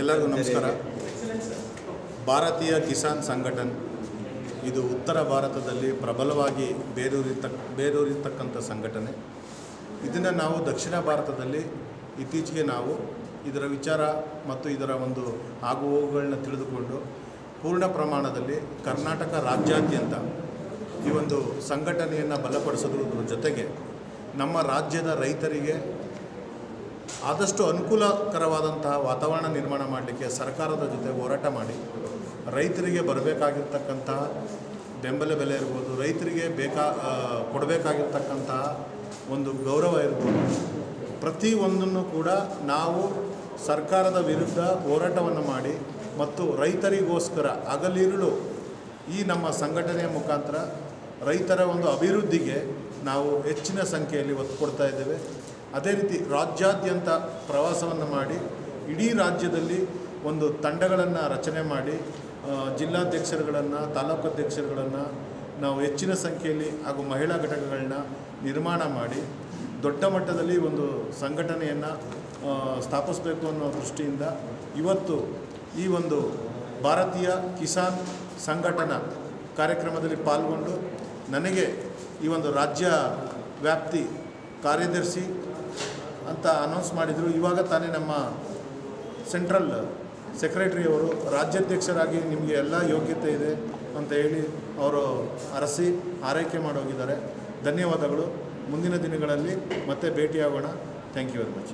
ಎಲ್ಲರಿಗೂ ನಮಸ್ಕಾರ. ಭಾರತೀಯ ಕಿಸಾನ್ ಸಂಘಟನೆ, ಇದು ಉತ್ತರ ಭಾರತದಲ್ಲಿ ಪ್ರಬಲವಾಗಿ ಬೇರೂರಿತ, ಬೇರೂರಿರ್ತಕ್ಕಂಥ ಸಂಘಟನೆ. ಇದನ್ನು ನಾವು ದಕ್ಷಿಣ ಭಾರತದಲ್ಲಿ ಇತ್ತೀಚೆಗೆ ನಾವು ಇದರ ವಿಚಾರ ಮತ್ತು ಇದರ ಒಂದು ಆಗುಹೋಗುಗಳನ್ನ ತಿಳಿದುಕೊಂಡು ಪೂರ್ಣ ಪ್ರಮಾಣದಲ್ಲಿ ಕರ್ನಾಟಕ ರಾಜ್ಯಾದ್ಯಂತ ಈ ಒಂದು ಸಂಘಟನೆಯನ್ನು ಬಲಪಡಿಸೋದ್ರ ಜೊತೆಗೆ ನಮ್ಮ ರಾಜ್ಯದ ರೈತರಿಗೆ ಆದಷ್ಟು ಅನುಕೂಲಕರವಾದಂತಹ ವಾತಾವರಣ ನಿರ್ಮಾಣ ಮಾಡಲಿಕ್ಕೆ ಸರ್ಕಾರದ ಜೊತೆ ಹೋರಾಟ ಮಾಡಿ. ರೈತರಿಗೆ ಬರಬೇಕಾಗಿರ್ತಕ್ಕಂತಹ ಬೆಂಬಲ ಬೆಲೆ ಇರ್ಬೋದು, ರೈತರಿಗೆ ಬೇಕಾ ಕೊಡಬೇಕಾಗಿರ್ತಕ್ಕಂತಹ ಒಂದು ಗೌರವ ಇರ್ಬೋದು. ಪ್ರತಿಯೊಂದನ್ನು ಕೂಡ ನಾವು ಸರ್ಕಾರದ ವಿರುದ್ಧ ಹೋರಾಟವನ್ನು ಮಾಡಿ ಮತ್ತು ರೈತರಿಗೋಸ್ಕರ ಹಗಲಿರುಳು ಈ ನಮ್ಮ ಸಂಘಟನೆಯ ಮುಖಾಂತರ ರೈತರ ಒಂದು ಅಭಿವೃದ್ಧಿಗೆ ನಾವು ಹೆಚ್ಚಿನ ಸಂಖ್ಯೆಯಲ್ಲಿ ಒತ್ತು ಕೊಡ್ತಾ ಇದ್ದೇವೆ. ಅದೇ ರೀತಿ ರಾಜ್ಯಾದ್ಯಂತ ಪ್ರವಾಸವನ್ನು ಮಾಡಿ ಇಡೀ ರಾಜ್ಯದಲ್ಲಿ ಒಂದು ತಂಡಗಳನ್ನು ರಚನೆ ಮಾಡಿ ಜಿಲ್ಲಾಧ್ಯಕ್ಷರುಗಳನ್ನು, ತಾಲೂಕು ಅಧ್ಯಕ್ಷರುಗಳನ್ನು, ನಾವು ಹೆಚ್ಚಿನ ಸಂಖ್ಯೆಯಲ್ಲಿ ಹಾಗೂ ಮಹಿಳಾ ಘಟಕಗಳನ್ನ ನಿರ್ಮಾಣ ಮಾಡಿ ದೊಡ್ಡ ಮಟ್ಟದಲ್ಲಿ ಒಂದು ಸಂಘಟನೆಯನ್ನು ಸ್ಥಾಪಿಸಬೇಕು ಅನ್ನೋ ದೃಷ್ಟಿಯಿಂದ ಇವತ್ತು ಈ ಒಂದು ಭಾರತೀಯ ಕಿಸಾನ್ ಸಂಘಟನಾ ಕಾರ್ಯಕ್ರಮದಲ್ಲಿ ಪಾಲ್ಗೊಂಡು ನನಗೆ ಈ ಒಂದು ರಾಜ್ಯ ವ್ಯಾಪ್ತಿ ಕಾರ್ಯದರ್ಶಿ ಅಂತ ಅನೌನ್ಸ್ ಮಾಡಿದರು. ಇವಾಗ ತಾನೇ ನಮ್ಮ ಸೆಂಟ್ರಲ್ ಸೆಕ್ರೆಟರಿಯವರು ರಾಜ್ಯಾಧ್ಯಕ್ಷರಾಗಿ ನಿಮಗೆ ಎಲ್ಲ ಯೋಗ್ಯತೆ ಇದೆ ಅಂತ ಹೇಳಿ ಅವರು ಅರಸಿ ಆರೈಕೆ ಮಾಡೋಗಿದ್ದಾರೆ. ಧನ್ಯವಾದಗಳು. ಮುಂದಿನ ದಿನಗಳಲ್ಲಿ ಮತ್ತೆ ಭೇಟಿಯಾಗೋಣ. Thank you very much